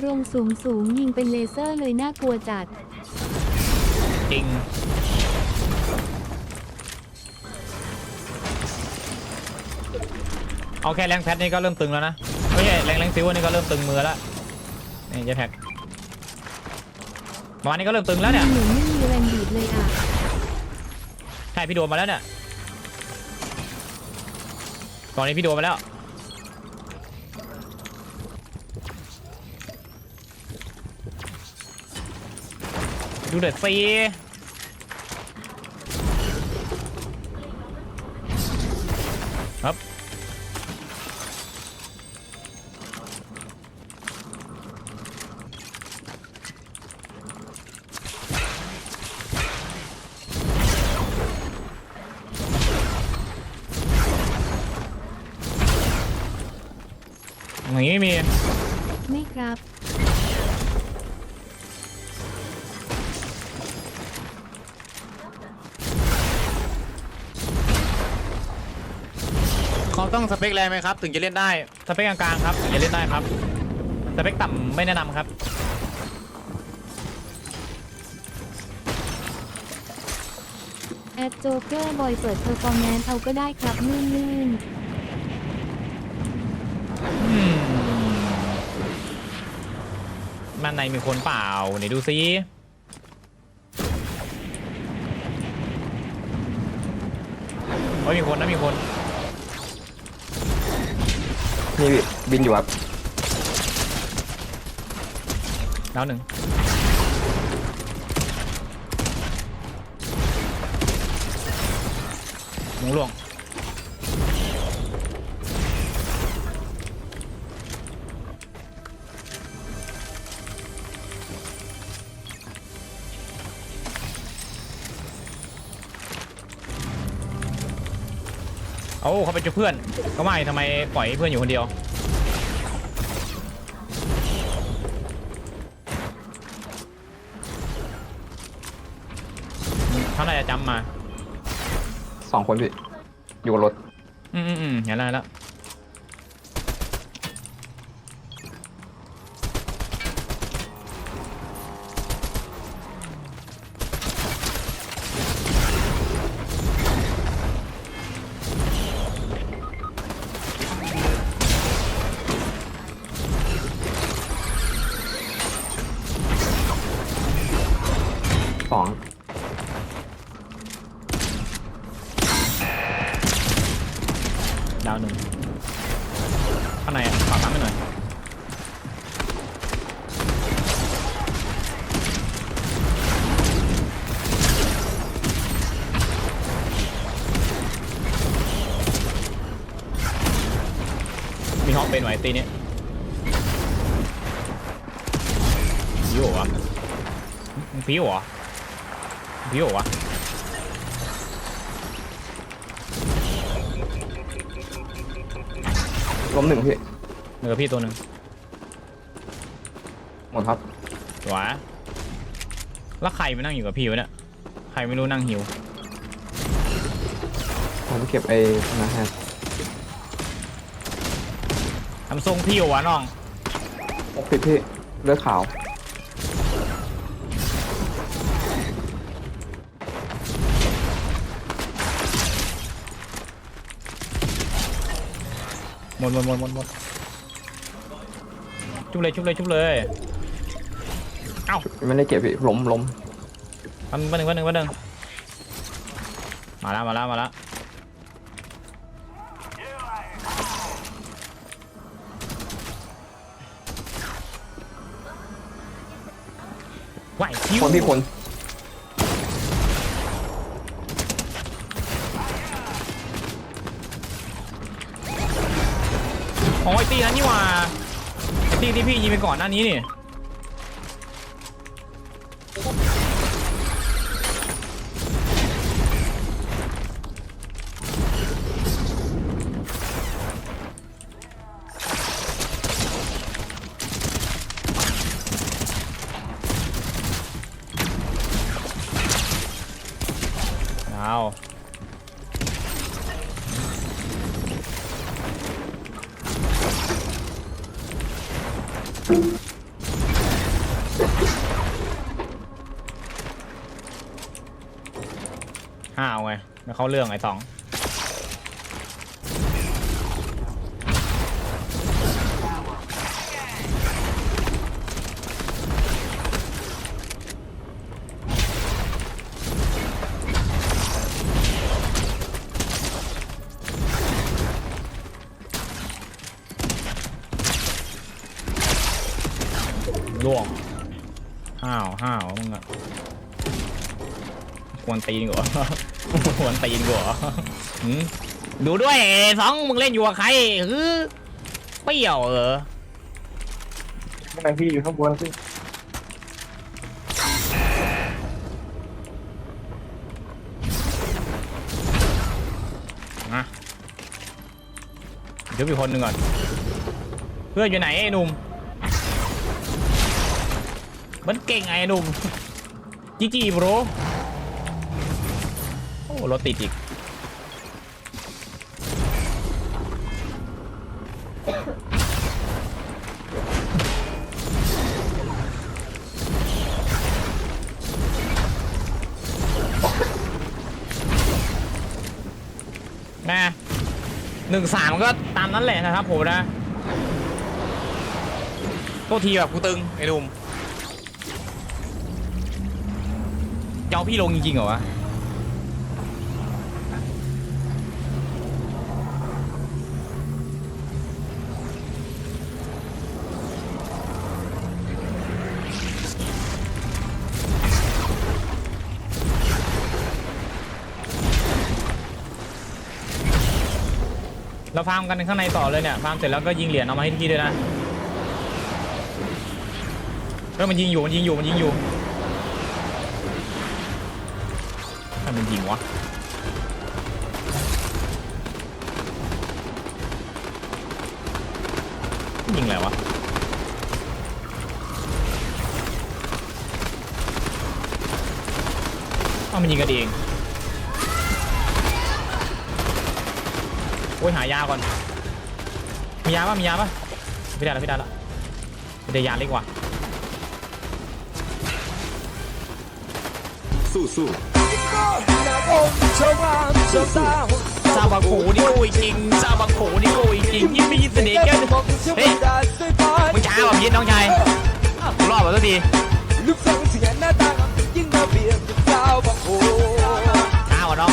โรงสูงสูงยิงเป็นเลเซอร์เลยน่ากลัวจัด จริง เอาแค่แรงแพทนี่ก็เริ่มตึงแล้วนะ ไม่ใช่แรงแรงซิวนี่ก็เริ่มตึงมือแล้วนี่เจะแท็กประมาณนี้ก็เริ่มตึงแล้วเนี่ยเหมือนไม่มีแรงบีบเลยอะ ใช่พี่โดนมาแล้วเนี่ยตอนนี้พี่โดนมาแล้ว ดูเดือดซีครับอย่างนี้ไม่มี ไม่ครับ ต้องสเปคแรงไหมครับ ถึงจะเล่นได้สเปคกลางๆครับอย่าเล่นได้ครับสเปคต่ำไม่แนะนำครับ แอดโจ๊กเกอร์บอยเปิดเพอร์ฟอร์แมนซ์เอาก็ได้ครับลื่นลื่นอืมมันในมีคนเปล่าไหนดูซิโอ้ยมีคนนะมีคน นี่ บินอยู่ครับแล้วหนึ่งหมูหลวงโอ้าเขาไปเจุเพื่อนก็ไม่ทำไมปล่อยให้เพื่อนอยู่คนเดียว มาสองคนพี่ อยู่กับรถ อืมอืมอืมเห็นแล้วเห็นแล้ว มีห้องเป็นไหวตีนี้พิวเหรอวะมึงพิวเหรอมึงพิวเหรอวะล้มหนึ่งพี่เหนือพี่ตัวหนึ่งหมดครับสวยแล้วใครมานั่งอยู่กับพี่วะเนี่ยใครไม่รู้นั่งหิวผมเก็บไอ้นะฮะ ทำทรงพี่อยู่วะน้องหกสิบพี่เลือดขาวหมดหมดหมดหมดหมดชุบเลยชุบเลยชุบเลยเอ้าไม่ได้เก็บพี่ล้มล้มวันวันหนึ่งวันหนึ่งวันหนึ่งมาแล้วมาแล้วมาแล้ว คนพี่คนของไอตีนั้นนี่หว่าไอตีที่พี่ยิงไปก่อนหน้านี้นี่ ห้าวไงแล้วเขาเรื่องไอ้สอง ตีนกว่าควรตีนกว่าหืมดูด้วยไอ้สองมึงเล่นอยู่กับใครฮือเปรี้ยวเออข้างในพี่อยู่ข้างบนพี่มาเดี๋ยวอีกคนหนึ่งก่อน เพื่อนอยู่ไหนไอ้หนุ่มมันเก่งไงไอ้หนุ่มจีจีบรโอ้ รถติดอีก นะหนึ่งสามก็ตามนั้นแหละนะครับผมนะโทษทีแบบกูตึง ไอ้หนุ่มจะเอาพี่ลงจริงๆเหรอวะ เราฟาร์มกันข้างในต่อเลยเนี่ยฟาร์มเสร็จแล้วก็ยิงเหรียญเอามาให้พี่ด้วยนะเฮ้ยมันยิงอยู่มันยิงอยู่มันยิงอยู่ใครมันยิงวะยิงอะไรวะเอ้ามันยิงกันเอง โอ้ยหายาก่อน มียาป่ะมียาป่ะไม่ได้แล้วไม่ได้แล้วไม่ได้ยาเล็กว่ะสู้สู้ซาบังโขนี่โกยจริงซาบังโขนี่โกยจริงยิ่งมีเสน่ห์แก้วเฮ้ยมึงช้าว่ะพี่น้องชายกูรอดมาสักทีลูกสองเสียหน้าตายิ่งมาเบียดกับสาวบางโอ้ช้าว่ะน้อง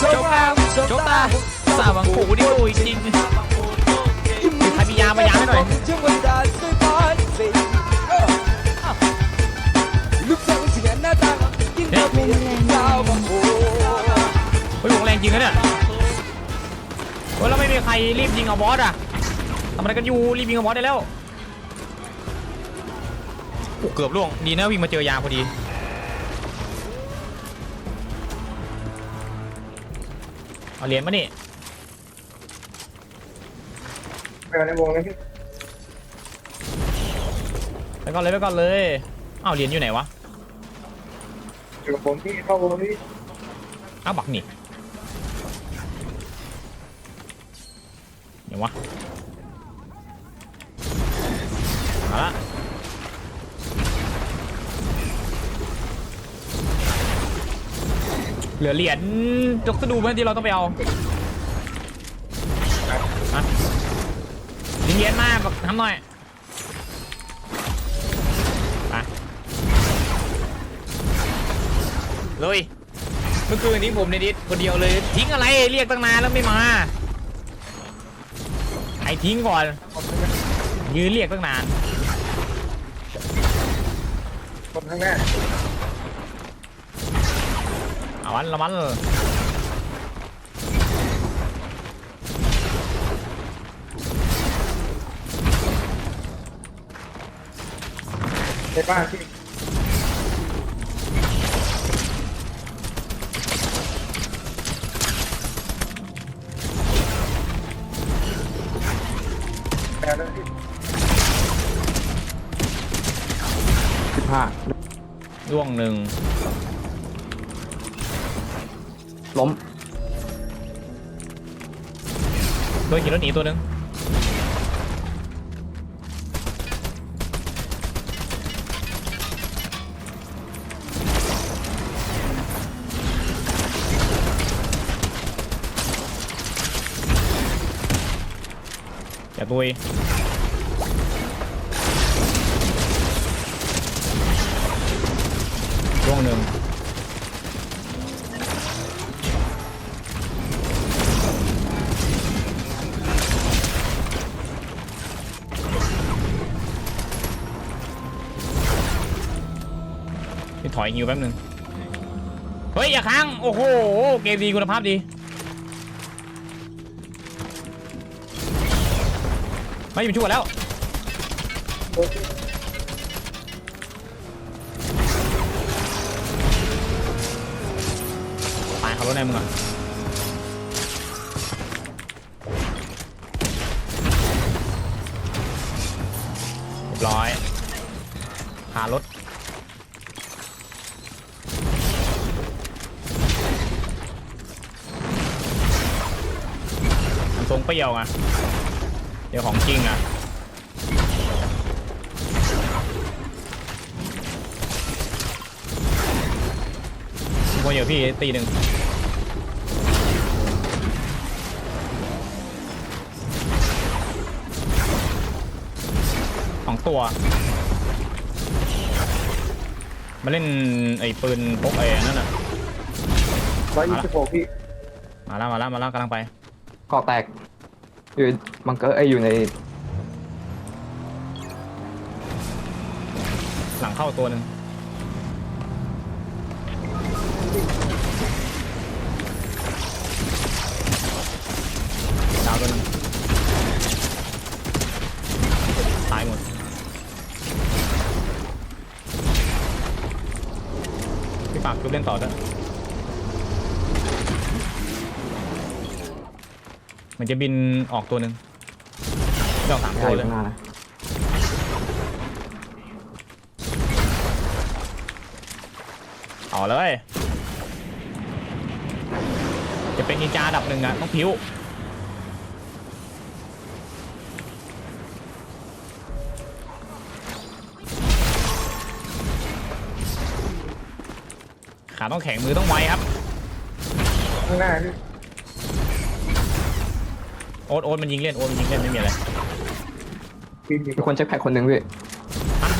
โชว์งามโชว์โจตาตาซาบังโขนี่โกยจริงใครมียามายาให้หน่อยช่วงเวลาสวยบานสิลูกสองเสียหน้าตายิ่งมดกับสาวบางโอ้เฮ้ยวงแรงจริงนะเนี่ยเฮ้ยแล้วไม่มีใครรีบยิงเอาบอสอะทำอะไรกันอยู่รีบยิงเอาบอสได้แล้วโอ้เกือบล่วงดีนะวิ่งมาเจอยาพอดี เอาเหรียญมานี่ไปในวงเลยพี่ไปก่อนเลยไปก่อนเลยอ้าวเหรียญอยู่ไหนวะอยู่กับผมพี่เข้าวงพี่อ้าวบักนี่เดี๋ยววะ เหลือเหรียญจกสะดูไหมที่เราต้องไปเอามายิงเหรียญมาบักทำหน่อยไปเลยเมื่อคืนนี้ผมในดิสคนเดียวเลย ทิ้งอะไรเรียกตั้งนานแล้วไม่มาไอ้ทิ้งก่อน ยืนเรียกตั้งนานคนข้างหน้า เอาวันละวันในบ้านพี่แปดแล้วพี่สิบห้าร่วงหนึ่ง ล้มโดนขี่รถหนีตัวนึงอย่าตุยร่วงหนึ่ง อยฮิวแป๊บหนึง เฮ้ย อย่าค้าง โอ้โห เกมดีคุณภาพดี ไม่อยู่ชั่วแล้ว ตายเขับรถในมึงอะเรียบร้อยหารถ ปรี้ยวไงเดี๋ยวของจริงอะพวกเดี๋ยวพี่ตีหนึ่งสองตัว มาเล่นไอ้ปืนพกไอ้นั่นน่ะร้อยยี่สิบหกพี่ มาแล้วมาแล้วมาแล้วกำลังไป ก่อแตก อยู่บังเกอร์ไอยอยู่ในหลังเข้าตัวหนึ่งดาวตัวหนึงตายหมด พี่ปากจุบเล่นต่อด้วย มันจะบินออกตัวหนึ่งเจ้าสามใช่ตัวเลย ข้างหน้านะเอาเลย จะเป็นนินจาอันดับหนึ่งอะต้องพิ้ว ขาต้องแข็งมือต้องไวครับ ข้างหน้าพี่ โอ๊ตโอ๊ตมันยิงเล่นโอ๊ตมันยิงเล่นไม่มีอะไรพี่มีคนเช็คแพ็คคนหนึ่งพี่อะ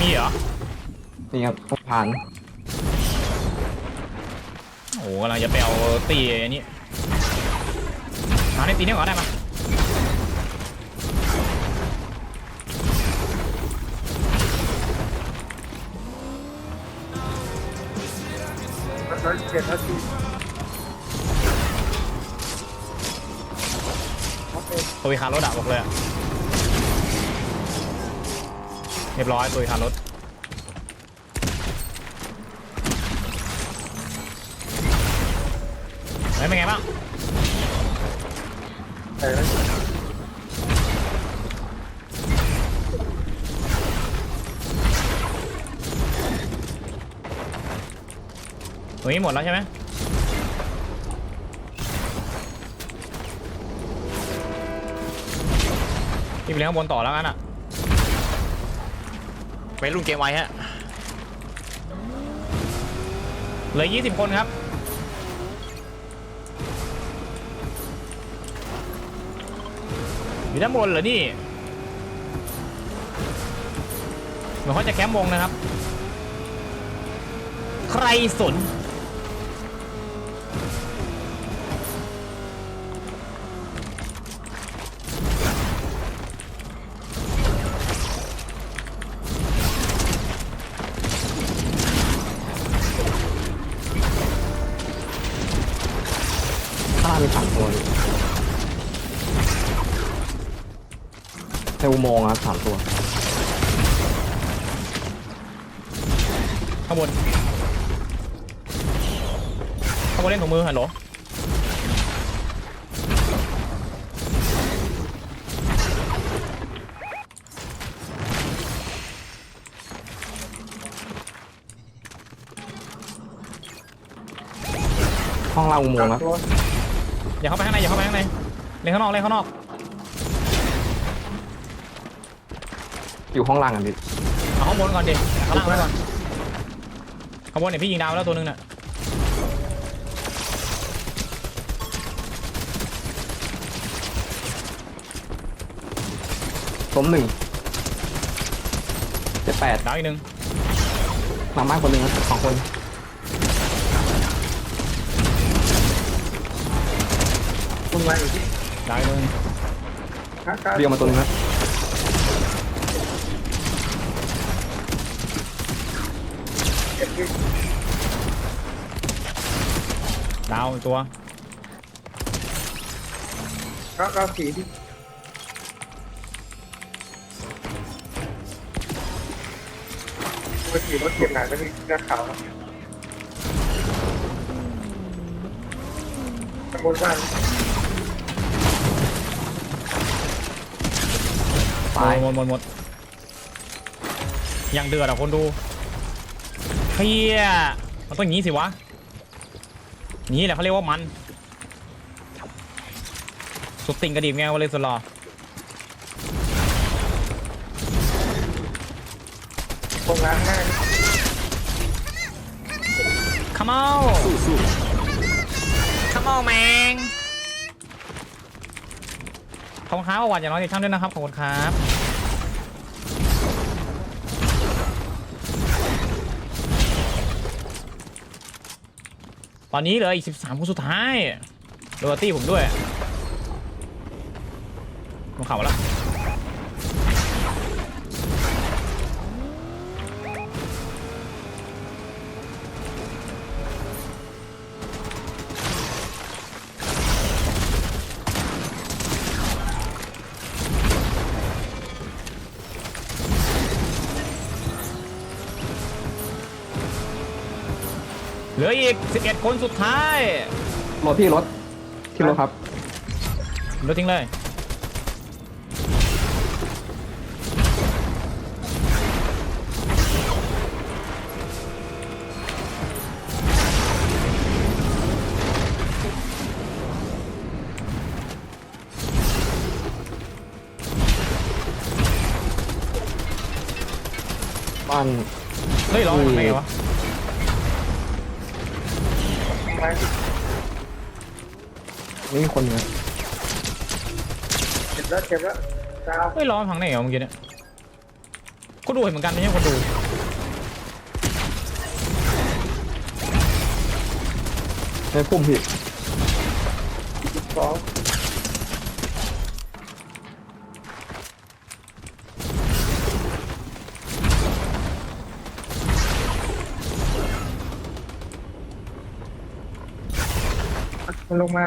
มีเหรอ นี่ครับต้องผ่านโอ้โหกำลังจะไปเอาตีอันนี้มาในตีนี้ก่อนได้ปะ ตุยคารถอะบอกเลยอะเรียบร้อยตุยคารถเฮ้ยเป็นไงบ้างแต่แล้วตรงนี้หมดแล้วใช่ไหม พี่ไปเลี้ยงข้างบนต่อแล้วกันอะไปรุ่นเกมไว้ฮะเหลือ20 คนครับ อยู่ด้านบนเหรอนี่เหมือนเขาจะแคมป์วงนะครับ ใครสน มีสามตัวพี่ในอุโมงค์ครับสามตัว ข้างบนข้างบนเล่นถุงมือฮัลโหลห้องล่างอุโมงค์ครับ อย่าเข้าไปข้างในอย่าเข้าไปข้างในเล่นข้างนอกเล่นข้างนอกอยู่ห้องล่างกันพี่เอาข้างบนก่อนดิข้างล่างไว้ก่อนข้างบนเนี่ยพี่ยิงดาวไปแล้วตัวนึงน่ะล้มหนึ่งเจ็ดแปดดาวอีกหนึ่งมามากคนหนึ่งนะสองคน คุณมาอยู่ที่ดาวอีกหนึ่งข้างเรียวมาตัวหนึงนะเก็บที่ดาวอีกตัวข้างข้างสีที่รถขี่รถเก็บหนังก็มีหน้าขาวตะโกนบ้า ตายหมดหมดหมดยังเดือดอะคนดูเฮียมันต้องอย่างนี้สิวะอย่างนี้แหละเขาเรียกว่ามันสุดติ่งกระดิ่งไงวะเลยสุดหล่อตรงร้านหน้าขมเอาขมเอาแมงขอบคุณครับหวานอย่างน้อยในช่างด้วยนะครับขอบคุณครับ ตอนนี้เหลืออีก 13 คนสุดท้ายโรตตี้ผมด้วยผมเข่าแล้ว เหลืออีก 11 คนสุดท้ายรถพี่รถที่รถครับรถทิ้งเลย บ้าน เฮ้ยร้องทำไงวะ มานี่มีคนหนึงนะเก็บแล้วเก็บแล้วดาวเฮ้ยร้องทางไหนวะเมื่อกี้เนี่ยก็ดูเห็นเหมือนกันไม่ใช่คนดูในพุ่มพี่ส มันลงมา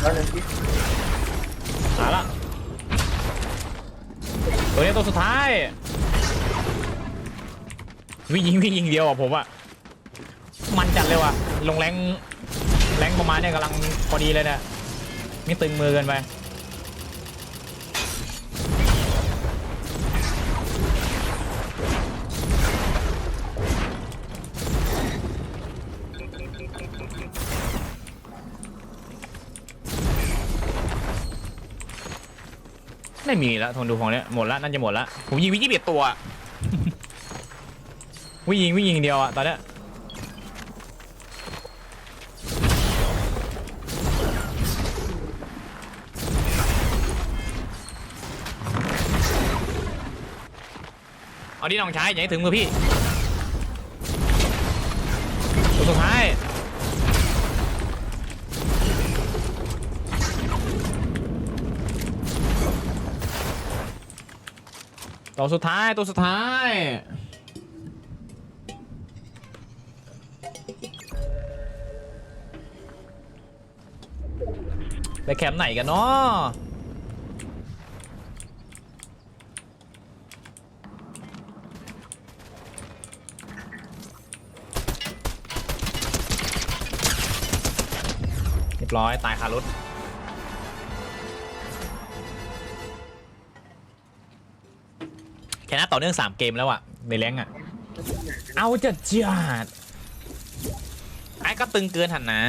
แล้วหนึ่งที่หาละตัวนี้ตัวสุดท้าย วิ่งยิงวิ่งยิงเดียวอะผมอะ มันจัดเลยว่ะ ลงแรง แรงประมาณเนี่ยกำลังพอดีเลยเนี่ยไม่ตึงมือเกินไป ไม่มีแล้วทนดูของเนี้ยหมดละน่าจะหมดละผมยิงวิจิเบียดตัวอะวิ่งยิงวิ่งยิงเดียวอะตอนเนี้ยเอาดิน้องชายอย่าให้ถึงมือพี่ตัวสุดท้าย ตัวสุดท้ายตัวสุดท้าย ไปแคมป์ไหนกันเนาะเรียบร้อยตายคารถ ชนะต่อเนื่อง 3 เกมแล้วอะในแรงอะเอาจัดจัดไอ้ก็ตึงเกินหันนะ